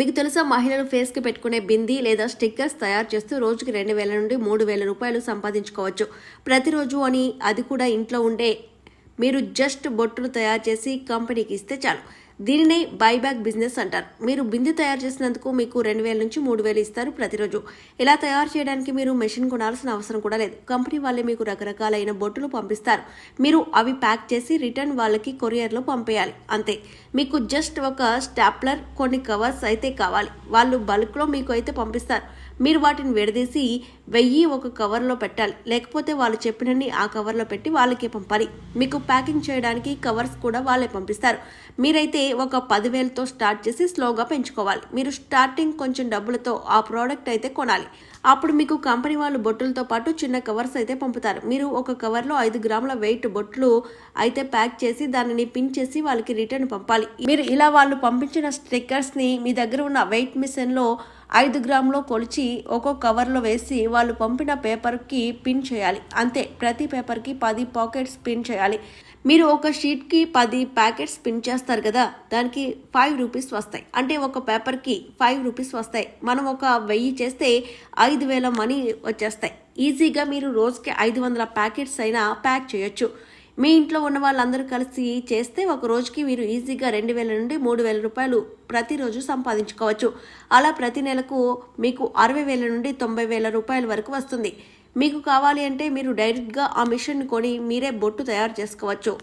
మీకు తెలుసా మహిళలు ఫేస్కి పెట్టుకునే బింది లేదా స్టిక్కర్స్ తయారు చేస్తూ రోజుకి రెండు వేల నుండి మూడు వేల రూపాయలు సంపాదించుకోవచ్చు. ప్రతిరోజు అని అది కూడా ఇంట్లో ఉండే మీరు జస్ట్ బొట్టులు తయారు చేసి కంపెనీకి ఇస్తే చాలు. దీనినే బైబ్యాక్ బిజినెస్ అంటారు. మీరు బింది తయారు చేసినందుకు మీకు రెండు వేల నుంచి మూడు వేలు ఇస్తారు ప్రతిరోజు. ఇలా తయారు చేయడానికి మీరు మెషిన్ కొనాల్సిన అవసరం కూడా లేదు. కంపెనీ వాళ్ళే మీకు రకరకాలైన బొట్టులు పంపిస్తారు. మీరు అవి ప్యాక్ చేసి రిటర్న్ వాళ్ళకి కొరియర్లో పంపేయాలి. అంతే. మీకు జస్ట్ ఒక స్టాప్లర్ కొన్ని కవర్స్ అయితే కావాలి. వాళ్ళు బల్క్లో మీకు అయితే పంపిస్తారు. మీరు వాటిని విడదీసి వెయ్యి ఒక కవర్లో పెట్టాలి. లేకపోతే వాళ్ళు చెప్పినన్ని ఆ కవర్లో పెట్టి వాళ్ళకే పంపాలి. మీకు ప్యాకింగ్ చేయడానికి కవర్స్ కూడా వాళ్ళే పంపిస్తారు. మీరైతే ఒక పదివేలతో స్టార్ట్ చేసి స్లోగా పెంచుకోవాలి. మీరు స్టార్టింగ్ కొంచెం డబ్బులతో ఆ ప్రోడక్ట్ అయితే కొనాలి. అప్పుడు మీకు కంపెనీ వాళ్ళు బొట్టులతో పాటు చిన్న కవర్స్ అయితే పంపుతారు. మీరు ఒక కవర్లో ఐదు గ్రాముల వెయిట్ బొట్లు అయితే ప్యాక్ చేసి దానిని పిన్ చేసి వాళ్ళకి రిటర్న్ పంపాలి. మీరు ఇలా వాళ్ళు పంపించిన స్టిక్కర్స్ని మీ దగ్గర ఉన్న వెయిట్ మిషన్లో ఐదు గ్రాములో కొలిచి ఒక్కో కవర్లో వేసి వాళ్ళు పంపిన పేపర్కి పిన్ చేయాలి. అంతే ప్రతి పేపర్కి పది పాకెట్స్ పిన్ చేయాలి. మీరు ఒక షీట్కి పది ప్యాకెట్స్ పిన్ చేస్తారు కదా దానికి ఫైవ్ రూపీస్ వస్తాయి. అంటే ఒక పేపర్కి ఫైవ్ రూపీస్ వస్తాయి. మనం ఒక వెయ్యి చేస్తే ఐదు వేల మనీ వచ్చేస్తాయి. ఈజీగా మీరు రోజుకి ఐదు వందల ప్యాకెట్స్ అయినా ప్యాక్ చేయొచ్చు. మీ ఇంట్లో ఉన్న వాళ్ళందరూ కలిసి చేస్తే ఒక రోజుకి మీరు ఈజీగా రెండు వేల నుండి మూడు వేల రూపాయలు ప్రతిరోజు సంపాదించుకోవచ్చు. అలా ప్రతి నెలకు మీకు అరవై వేల నుండి తొంభై వేల రూపాయల వరకు వస్తుంది. మీకు కావాలి అంటే మీరు డైరెక్ట్గా ఆ మిషన్ కొని మీరే బొట్టు తయారు చేసుకోవచ్చు.